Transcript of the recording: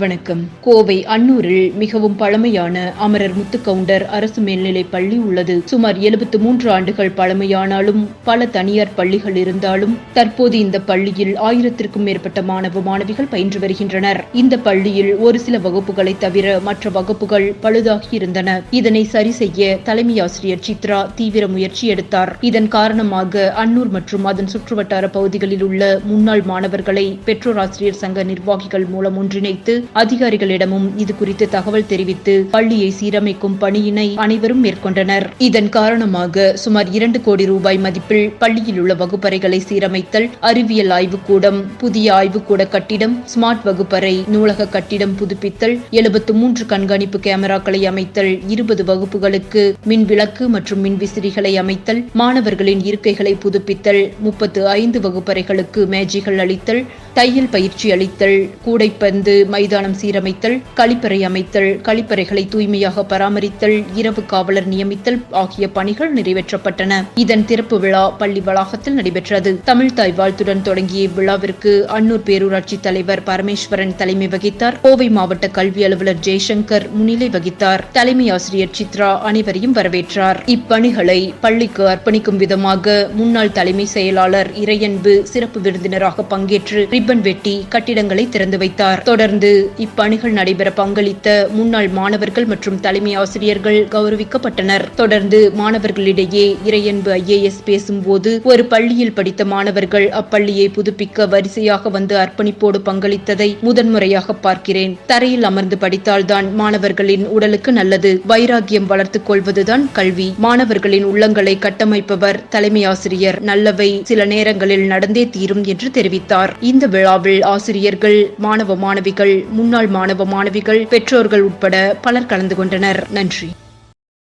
வணக்கம். கோவை அன்னூரில் மிகவும் பழமையான அமரர் முத்துக்கவுண்டர் அரசு மேல்நிலை பள்ளி உள்ளது. சுமார் 73 மூன்று ஆண்டுகள் பழமையானாலும் பல தனியார் பள்ளிகள் இருந்தாலும் தற்போது இந்த பள்ளியில் ஆயிரத்திற்கும் மேற்பட்ட மாணவ மாணவிகள் பயின்று வருகின்றனர். இந்த பள்ளியில் ஒரு சில வகுப்புகளை தவிர மற்ற வகுப்புகள் பழுதாகி இருந்தன இதனை சரி செய்ய தலைமை ஆசிரியர் சித்ரா தீவிர முயற்சி எடுத்தார். இதன் காரணமாக அன்னூர் மற்றும் அதன் சுற்றுவட்டார பகுதிகளில் உள்ள முன்னாள் மாணவர்களை பெற்றோர் ஆசிரியர் சங்க நிர்வாகிகள் மூலம் ஒன்றிணைத்து அதிகாரிகளிடமும் இது குறித்து தகவல் தெரிவித்து பள்ளியை சீரமைக்கும் பணியினை அனைவரும் மேற்கொண்டனர். இதன் காரணமாக சுமார் இரண்டு கோடி ரூபாய் மதிப்பில் பள்ளியில் உள்ள வகுப்பறைகளை சீரமைத்தல் அறிவியல் ஆய்வுக்கூடம் புதிய ஆய்வுக்கூட கட்டிடம் ஸ்மார்ட் வகுப்பறை நூலக கட்டிடம் புதுப்பித்தல் எழுபத்து மூன்று கண்காணிப்பு கேமராக்களை அமைத்தல் இருபது வகுப்புகளுக்கு மின் விளக்கு மற்றும் மின் விசிறிகளை அமைத்தல் மாணவர்களின் இருக்கைகளை புதுப்பித்தல் முப்பத்து ஐந்து வகுப்பறைகளுக்கு மேஜைகள் அளித்தல் தையல் பயிற்சி அளித்தல் கூடைப்பந்து மைதானம் சீரமைத்தல் கழிப்பறை அமைத்தல் கழிப்பறைகளை தூய்மையாக பராமரித்தல் இரவு காவலர் நியமித்தல் ஆகிய பணிகள் நிறைவேற்றப்பட்டன. இதன் திறப்பு விழா பள்ளி வளாகத்தில் நடைபெற்றது. தமிழ்தாய் வாழ்த்துடன் தொடங்கிய இவ்விழாவிற்கு அன்னூர் பேரூராட்சி தலைவர் பரமேஸ்வரன் தலைமை வகித்தார். கோவை மாவட்ட கல்வி அலுவலர் ஜெய்சங்கர் முன்னிலை வகித்தார். தலைமை ஆசிரியர் சித்ரா அனைவரையும் வரவேற்றார். இப்பணிகளை பள்ளிக்கு அர்ப்பணிக்கும் விதமாக முன்னாள் தலைமை செயலாளர் இறையன்பு சிறப்பு விருந்தினராக பங்கேற்று ரிப்பன் வெட்டி கட்டிடங்களை திறந்து வைத்தார். தொடர்ந்து இப்பணிகள் நடைபெற பங்களித்த முன்னாள் மாணவர்கள் மற்றும் தலைமை ஆசிரியர்கள் கௌரவிக்கப்பட்டனர். தொடர்ந்து மாணவர்களிடையே இறையன்பு ஐஏஎஸ் பேசும்போது ஒரு பள்ளியில் படித்த மாணவர்கள் அப்பள்ளியை புதுப்பிக்க வரிசையாக வந்து அர்ப்பணிப்போடு பங்களித்ததை முதன்முறையாக பார்க்கிறேன். தரையில் அமர்ந்து படித்தால்தான் மாணவர்களின் உடலுக்கு நல்லது. வைராகியம் வளர்த்துக் கொள்வதுதான் கல்வி. மாணவர்களின் உள்ளங்களை கட்டமைப்பவர் தலைமை ஆசிரியர். நல்லவை சில நேரங்களில் நடந்தே தீரும் என்று தெரிவித்தார். இந்த விழாவில் ஆசிரியர்கள் மாணவ மாணவிகள் முன்னாள் மாணவ மாணவிகள் பெற்றோர்கள் உட்பட பலர் கலந்து கொண்டனர். நன்றி.